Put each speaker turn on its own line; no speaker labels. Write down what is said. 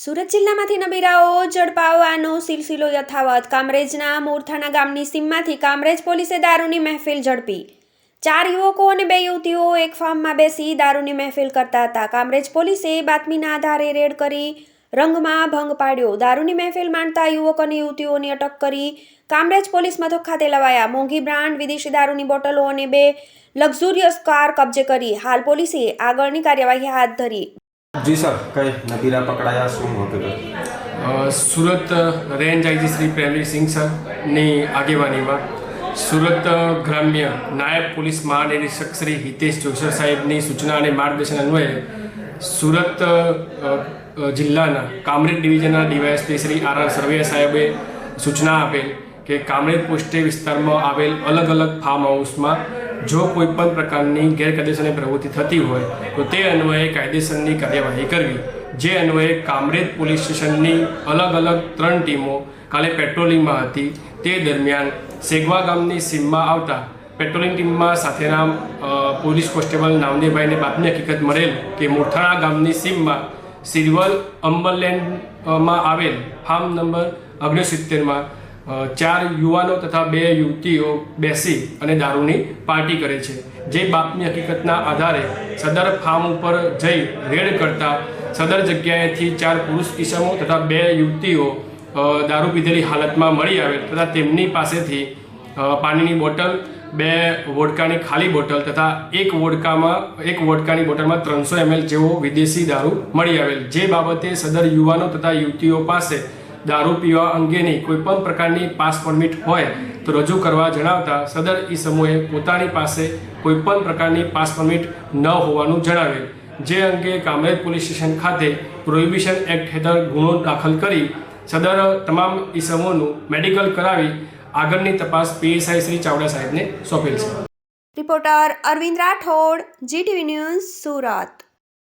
સુરત જિલ્લામાંથી નબીરાઓ ઝડપાવવાનો સિલસિલો યથાવત. કામરેજના મોરથાણા ગામની સીમમાંથી કામરેજ પોલીસે દારૂની મહેફિલ ઝડપી. ચાર યુવકો અને બે યુવતીઓ એક ફાર્મમાં બેસી દારૂની મહેફિલ કરતા હતા. કામરેજ પોલીસે બાતમીના આધારે રેડ કરી રંગમાં ભંગ પાડ્યો. દારૂની મહેફિલ માણતા યુવક અને યુવતીઓની અટક કરી કામરેજ પોલીસ મથક ખાતે લવાયા. મોંઘી બ્રાન્ડ, વિદેશી દારૂની બોટલો અને બે લક્ઝુરિયસ કાર કબજે કરી. હાલ પોલીસે આગળની કાર્યવાહી હાથ ધરી.
જી સર, કઈ નદીરા પકડાયા, શું
હકીકત સુરત રેન્જ આઈજી શ્રી પ્રેમવીરસિંહ સરની આગેવાનીમાં સુરત ગ્રામ્ય નાયબ પોલીસ મહાનિરીક્ષક શ્રી હિતેશ જોશર સાહેબની સૂચના અને માર્ગદર્શન અન્વયે સુરત જિલ્લાના Kamrej ડિવિઝનના DYSP Shri R R Sarvaiya સાહેબે સૂચના આપેલ કે કામરેજ પોસ્ટે વિસ્તારમાં આવેલ અલગ અલગ ફાર્મ હાઉસમાં જો કોઈ પણ પ્રકારની ગેરકાયદેસરની પ્રવૃત્તિ થતી હોય, તો તે અન્વયે કાયદેસરની કાર્યવાહી કરવી. જે અન્વયે કામરેજ પોલીસ સ્ટેશનની અલગ અલગ ત્રણ ટીમો કાલે પેટ્રોલિંગમાં હતી. તે દરમિયાન સેગવા ગામની સીમમાં આવતા પેટ્રોલિંગ ટીમમાં સાથેના પોલીસ કોન્સ્ટેબલ નામદેવભાઈને બાતમી હકીકત મળેલ કે મોથાણા ગામની સીમમાં સિલ્વર અંબરલેન્ડમાં આવેલ ફાર્મ નંબર ઓગણસિત્તેરમાં ચાર યુવાનો તથા બે યુવતીઓ બેસી અને દારૂની પાર્ટી કરે છે. જે બાપની હકીકતના આધારે સદર ફાર્મ ઉપર જઈ રેડ કરતા સદર જગ્યાએથી ચાર પુરુષ કિસમો તથા બે યુવતીઓ દારૂ પીધેલી હાલતમાં મળી આવે તથા તેમની પાસેથી પાણીની બોટલ, બે વોડકાની ખાલી બોટલ તથા એક વોડકામાં, એક વોડકાની બોટલમાં ત્રણસો એમએલ જેવો વિદેશી દારૂ મળી આવેલ. જે બાબતે સદર યુવાનો તથા યુવતીઓ પાસે દારૂ પીવા અંગેની કોઈપણ પ્રકારની પાસ પરમિટ હોય તો રજૂ કરવા જણાવતા સદર ઈ સમૂહે પોતાની પાસે કોઈપણ પ્રકારની પાસ પરમિટ ન હોવાનું જણાવેલ જે અંગે કામરેજ પોલીસ સ્ટેશન ખાતે પ્રોહિબિશન એક્ટ હેઠળ ગુનો દાખલ કરી સદર તમામ ઈસમોનું મેડિકલ કરાવી આગળની તપાસ પીએસઆઈ શ્રી ચાવડા સાહેબને સોંપેલ છે.
Reporter Arvind Rathod, GTV news Surat.